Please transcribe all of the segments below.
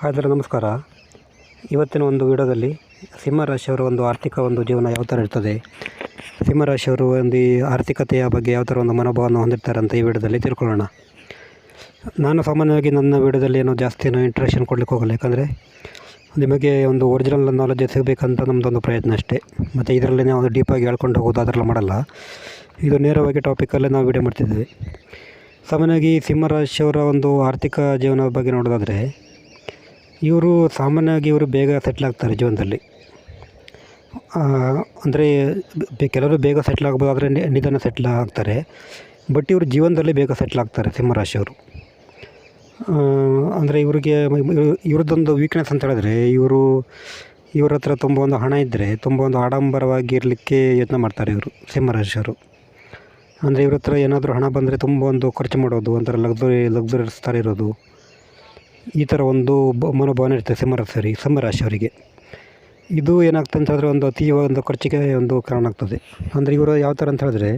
ಹಾಗಾದರೆ ನಮಸ್ಕಾರ. ಇವತ್ತಿನ ಒಂದು ವಿಡಿಯೋದಲ್ಲಿ ಸಿಂಹರಾಶಿಯವರ ಒಂದು ಆರ್ಥಿಕ ಒಂದು ಜೀವನ ಯಾವ ಥರ ಇರ್ತದೆ? ಸಿಂಹರಾಶಿಯವರು ಒಂದು ಈ ಆರ್ಥಿಕತೆಯ ಬಗ್ಗೆ ಯಾವ ಥರ ಒಂದು ಮನೋಭಾವವನ್ನು ಹೊಂದಿರ್ತಾರೆ ಅಂತ ಈ ವಿಡಿಯೋದಲ್ಲಿ ತಿಳ್ಕೊಳ್ಳೋಣ. ನಾನು ಸಾಮಾನ್ಯವಾಗಿ ನನ್ನ ವಿಡಿಯೋದಲ್ಲಿ ಏನು ಜಾಸ್ತಿ ಏನೋ ಇಂಟ್ರೆಕ್ಷನ್ ಕೊಡಲಿಕ್ಕೆ ಹೋಗಲ್ಲ. ಯಾಕಂದರೆ ನಿಮಗೆ ಒಂದು ಒರಿಜಿನಲ್ ನಾಲೆಜ್ ಸಿಗಬೇಕಂತ ನಮ್ಮದೊಂದು ಪ್ರಯತ್ನ ಅಷ್ಟೇ. ಮತ್ತು ಇದರಲ್ಲಿ ನಾವು ಡೀಪಾಗಿ ಹೇಳ್ಕೊಂಡು ಹೋಗೋದು ಅದರಲ್ಲಿ ಮಾಡಲ್ಲ. ಇದು ನೇರವಾಗಿ ಟಾಪಿಕಲ್ಲೇ ನಾವು ವಿಡಿಯೋ ಮಾಡ್ತಿದ್ದೀವಿ. ಸಾಮಾನ್ಯವಾಗಿ ಸಿಂಹರಾಶಿಯವರ ಒಂದು ಆರ್ಥಿಕ ಜೀವನದ ಬಗ್ಗೆ ನೋಡೋದಾದರೆ ಇವರು ಸಾಮಾನ್ಯವಾಗಿ ಇವರು ಬೇಗ ಸೆಟ್ಲ್ ಆಗ್ತಾರೆ ಜೀವನದಲ್ಲಿ. ಅಂದರೆ ಕೆಲವರು ಬೇಗ ಸೆಟ್ಲ್ ಆಗ್ಬೋದು, ಆದರೆ ನಿಧಾನ ಸೆಟ್ಲ್ ಆಗ್ತಾರೆ. ಬಟ್ ಇವರು ಜೀವನದಲ್ಲಿ ಬೇಗ ಸೆಟ್ಲ್ ಆಗ್ತಾರೆ ಸಿಂಹರಾಶಿಯವರು. ಅಂದರೆ ಇವರಿಗೆ ಇವ್ರದ್ದೊಂದು ವೀಕ್ನೆಸ್ ಅಂತ ಹೇಳಿದ್ರೆ, ಇವರು, ಇವ್ರ ಹತ್ರ ತುಂಬ ಒಂದು ಹಣ ಇದ್ದರೆ ತುಂಬ ಒಂದು ಆಡಂಬರವಾಗಿ ಇರಲಿಕ್ಕೆ ಯತ್ನ ಮಾಡ್ತಾರೆ ಇವರು, ಸಿಂಹರಾಶಿಯವರು. ಅಂದರೆ ಇವ್ರ ಹತ್ರ ಏನಾದರೂ ಹಣ ಬಂದರೆ ತುಂಬ ಒಂದು ಖರ್ಚು ಮಾಡೋದು, ಒಂಥರ ಲಗ್ಸುರಿ ಲಗ್ಸುರಿಯಸ್ ಥರ ಇರೋದು. ಈ ಥರ ಒಂದು ಬ ಮನೋಭಾವನೆ ಇರ್ತದೆ ಸಿಂಹರಾಶಿಯವರಿಗೆ ಸಿಂಹರಾಶಿಯವರಿಗೆ ಇದು ಏನಾಗ್ತದೆ ಅಂತ ಹೇಳಿದ್ರೆ ಒಂದು ಅತಿ ಒಂದು ಖರ್ಚಿಗೆ ಒಂದು ಕಾರಣ ಆಗ್ತದೆ. ಅಂದರೆ ಇವರು ಯಾವ ಥರ ಅಂತ ಹೇಳಿದ್ರೆ,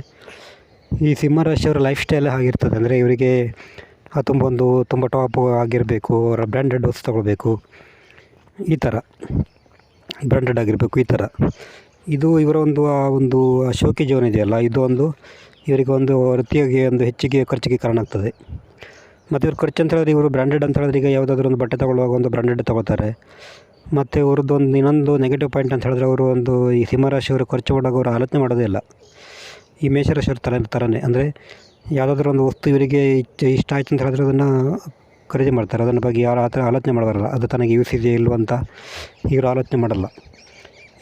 ಈ ಸಿಂಹರಾಶಿಯವರ ಲೈಫ್ ಸ್ಟೈಲ್ ಆಗಿರ್ತದೆ. ಅಂದರೆ ಇವರಿಗೆ ತುಂಬ ಒಂದು ತುಂಬ ಟಾಪ್ ಆಗಿರಬೇಕು, ಅವರ ಬ್ರ್ಯಾಂಡೆಡ್ ವಸ್ತು ತಗೊಳ್ಬೇಕು. ಈ ಥರ. ಬ್ರ್ಯಾಂಡೆಡ್ ಆಗಿರಬೇಕು, ಈ ಥರ. ಇದು ಇವರ ಒಂದು, ಆ ಒಂದು ಶೋಕಿ ಜೀವನ ಇದೆಯಲ್ಲ, ಇದು ಒಂದು ಇವರಿಗೆ ಒಂದು ವೃತ್ತಿಯಾಗಿ ಒಂದು ಹೆಚ್ಚಿಗೆ ಖರ್ಚಿಗೆ ಕಾರಣ ಆಗ್ತದೆ. ಮತ್ತು ಇವ್ರು ಖರ್ಚು ಅಂತ ಹೇಳಿದ್ರೆ ಇವರು ಬ್ರ್ಯಾಂಡೆಡ್ ಅಂತ ಹೇಳಿದ್ರೆ ಈಗ ಯಾವುದಾದ್ರೂ ಒಂದು ಬಟ್ಟೆ ತೊಗೊಳ್ಳುವಾಗ ಒಂದು ಬ್ರ್ಯಾಂಡೆಡ್ ತೊಗೋತಾರೆ. ಮತ್ತು ಅವ್ರದ್ದು ಒಂದು ಇನ್ನೊಂದು ನೆಗೆಟಿವ್ ಪಾಯಿಂಟ್ ಅಂತ ಹೇಳಿದ್ರೆ ಅವರು ಒಂದು ಈ ಸಿಂಹರಾಶಿಯವರು ಖರ್ಚು ಮಾಡುವಾಗ ಅವರು ಆಲೋಚನೆ ಮಾಡೋದೇ ಇಲ್ಲ. ಈ ಮೇಷರಾಶಿಯವ್ರ ಥರ ಥರನೇ ಅಂದರೆ ಯಾವುದಾದ್ರೂ ಒಂದು ವಸ್ತು ಇವರಿಗೆ ಇಷ್ಟ ಆಯ್ತು ಅಂತ ಹೇಳಿದ್ರೆ ಅದನ್ನು ಖರೀದಿ ಮಾಡ್ತಾರೆ. ಅದನ್ನ ಬಗ್ಗೆ ಯಾರು ಆ ಥರ ಆಲೋಚನೆ ಮಾಡಬಾರಲ್ಲ. ಅದು ತನಗೆ ಯೂಸ್ ಇದೆಯಾ ಅಂತ ಇವರು ಆಲೋಚನೆ ಮಾಡಲ್ಲ.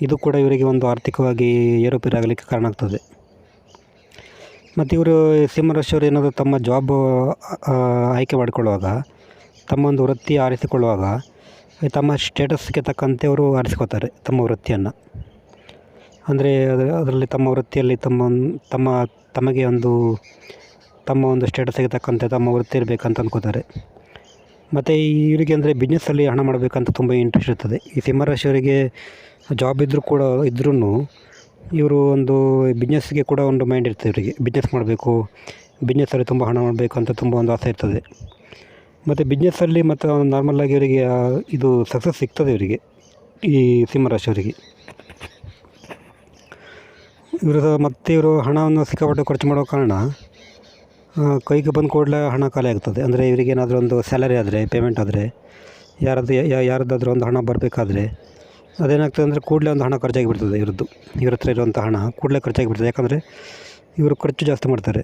ಇದು ಕೂಡ ಇವರಿಗೆ ಒಂದು ಆರ್ಥಿಕವಾಗಿ ಏರುಪೇರಾಗಲಿಕ್ಕೆ ಕಾರಣ ಆಗ್ತದೆ. ಮತ್ತು ಇವರು ಸಿಂಹರಾಶಿಯವರು ಏನಾದರೂ ತಮ್ಮ ಜಾಬ್ ಆಯ್ಕೆ ಮಾಡಿಕೊಳ್ಳುವಾಗ, ತಮ್ಮ ಒಂದು ವೃತ್ತಿ ಆರಿಸಿಕೊಳ್ಳುವಾಗ, ತಮ್ಮ ಸ್ಟೇಟಸ್ಗೆ ತಕ್ಕಂತೆ ಅವರು ಆರಿಸ್ಕೋತಾರೆ ತಮ್ಮ ವೃತ್ತಿಯನ್ನು. ಅಂದರೆ ಅದರ, ಅದರಲ್ಲಿ ತಮ್ಮ ವೃತ್ತಿಯಲ್ಲಿ ತಮ್ಮ ತಮ್ಮ, ತಮಗೆ ಒಂದು, ತಮ್ಮ ಒಂದು ಸ್ಟೇಟಸ್ಗೆ ತಕ್ಕಂತೆ ತಮ್ಮ ವೃತ್ತಿ ಇರಬೇಕಂತ ಅಂದ್ಕೋತಾರೆ ಮತ್ತು ಇವರಿಗೆ ಅಂದರೆ ಬಿಸ್ನೆಸ್ಸಲ್ಲಿ ಹಣ ಮಾಡಬೇಕಂತ ತುಂಬ ಇಂಟ್ರೆಸ್ಟ್ ಇರ್ತದೆ. ಈ ಸಿಂಹರಾಶಿಯವರಿಗೆ ಜಾಬ್ ಇದ್ದರೂ ಕೂಡ ಇದ್ರೂ ಇವರು ಒಂದು ಬಿಸ್ನೆಸ್ಗೆ ಕೂಡ ಒಂದು ಮೈಂಡ್ ಇರ್ತದೆ ಇವರಿಗೆ ಬಿಸ್ನೆಸ್ ಮಾಡಬೇಕು ಬಿಸ್ನೆಸ್ಸಲ್ಲಿ ತುಂಬ ಹಣ ಮಾಡಬೇಕು ಅಂತ ತುಂಬ ಒಂದು ಆಸೆ ಇರ್ತದೆ. ಮತ್ತು ಬಿಸ್ನೆಸ್ಸಲ್ಲಿ ಮತ್ತು ನಾರ್ಮಲಾಗಿ ಇವರಿಗೆ ಇದು ಸಕ್ಸಸ್ ಸಿಗ್ತದೆ ಇವರಿಗೆ ಈ ಸಿಂಹರಾಶಿಯವರಿಗೆ ಇವರು ಮತ್ತೆ ಇವರು ಹಣವನ್ನು ಸಿಕ್ಕಾಪಟ್ಟೆ ಖರ್ಚು ಮಾಡೋ ಕಾರಣ ಕೈಗೆ ಬಂದು ಕೂಡಲೇ ಹಣ ಖಾಲಿ ಆಗ್ತದೆ. ಅಂದರೆ ಇವರಿಗೆ ಏನಾದರೂ ಒಂದು ಸ್ಯಾಲರಿ ಆದರೆ ಪೇಮೆಂಟ್ ಆದರೆ, ಯಾರದ್ದು ಯಾರದ್ದಾದ್ರೂ ಒಂದು ಹಣ ಬರಬೇಕಾದ್ರೆ ಅದೇನಾಗ್ತದೆ ಅಂದರೆ ಕೂಡಲೇ ಒಂದು ಹಣ ಖರ್ಚಾಗಿ ಬಿಡ್ತದೆ ಇವ್ರದ್ದು. ಇವ್ರ ಹತ್ರ ಇರುವಂಥ ಹಣ ಕೂಡಲೇ ಖರ್ಚಾಗಿ ಬಿಡ್ತದೆ ಯಾಕಂದರೆ ಇವರು ಖರ್ಚು ಜಾಸ್ತಿ ಮಾಡ್ತಾರೆ.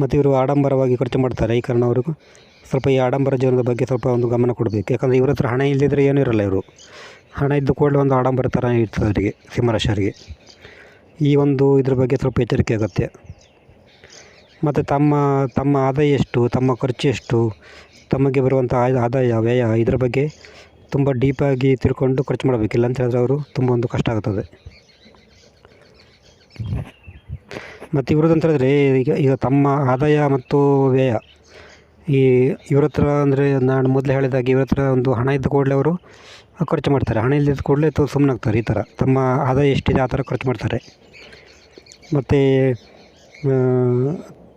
ಮತ್ತು ಇವರು ಆಡಂಬರವಾಗಿ ಖರ್ಚು ಮಾಡ್ತಾರೆ. ಈ ಕಾರಣ ಅವರು ಸ್ವಲ್ಪ ಈ ಆಡಂಬರ ಜೀವನದ ಬಗ್ಗೆ ಸ್ವಲ್ಪ ಒಂದು ಗಮನ ಕೊಡಬೇಕು. ಯಾಕಂದರೆ ಇವ್ರ ಹತ್ರ ಹಣ ಇಲ್ಲದಿದ್ದರೆ ಏನೂ ಇರಲ್ಲ ಇವರು. ಹಣ ಇದ್ದು ಕೂಡಲೇ ಒಂದು ಆಡಂಬರ ಥರ ಇರ್ತದೆ ಅವರಿಗೆ ಸಿಂಹರಾಶಿಯವರಿಗೆ ಈ ಒಂದು ಇದ್ರ ಬಗ್ಗೆ ಸ್ವಲ್ಪ ಎಚ್ಚರಿಕೆ ಅಗತ್ಯ. ಮತ್ತು ತಮ್ಮ ತಮ್ಮ ಆದಾಯ ಎಷ್ಟು, ತಮ್ಮ ಖರ್ಚು ಎಷ್ಟು, ತಮಗೆ ಬರುವಂಥ ಆದಾಯ, ವ್ಯಯ ಇದರ ಬಗ್ಗೆ ತುಂಬ ಡೀಪಾಗಿ ತಿಳ್ಕೊಂಡು ಖರ್ಚು ಮಾಡಬೇಕಿಲ್ಲ ಅಂತ ಹೇಳಿದ್ರೆ ಅವರು ತುಂಬ ಒಂದು ಕಷ್ಟ ಆಗ್ತದೆ. ಮತ್ತು ಇವ್ರದ್ದು ಅಂತ ಹೇಳಿದ್ರೆ, ಈಗ ಈಗ ತಮ್ಮ ಆದಾಯ ಮತ್ತು ವ್ಯಯ. ಈ ಇವ್ರ ಹತ್ರ ಅಂದರೆ ನಾನು ಮೊದಲೇ ಹೇಳಿದಾಗ ಇವ್ರ ಹತ್ರ ಒಂದು ಹಣ ಇದ್ದ ಕೂಡಲೇ ಅವರು ಖರ್ಚು ಮಾಡ್ತಾರೆ. ಹಣ ಇಲ್ಲದ ಕೂಡಲೇ ತು ಸುಮ್ಮನೆ ಆಗ್ತಾರೆ ಈ ಥರ. ತಮ್ಮ ಆದಾಯ ಎಷ್ಟಿದೆ ಆ ಥರ ಖರ್ಚು ಮಾಡ್ತಾರೆ. ಮತ್ತು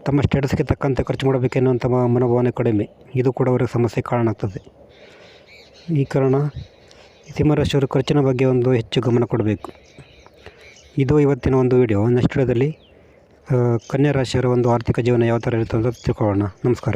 ತಮ್ಮ ಸ್ಟೇಟಸ್ಗೆ ತಕ್ಕಂತೆ ಖರ್ಚು ಮಾಡಬೇಕೆನ್ನುವಂಥ ಮನೋಭಾವನೆ ಕಡಿಮೆ. ಇದು ಕೂಡ ಅವ್ರಿಗೆ ಸಮಸ್ಯೆ ಕಾರಣ ಆಗ್ತದೆ. ಈ ಕಾರಣ ಸಿಂಹರಾಶಿಯವರು ಖರ್ಚಿನ ಬಗ್ಗೆ ಒಂದು ಹೆಚ್ಚು ಗಮನ ಕೊಡಬೇಕು. ಇದು ಇವತ್ತಿನ ಒಂದು ವಿಡಿಯೋ. ನೆಕ್ಸ್ಟ್ ವಿಡಿಯೋದಲ್ಲಿ ಕನ್ಯಾ ರಾಶಿಯವರ ಒಂದು ಆರ್ಥಿಕ ಜೀವನ ಯಾವ ಥರ ಇರುತ್ತೆ ಅಂತ ತಿಳ್ಕೊಳ್ಳೋಣ. ನಮಸ್ಕಾರ.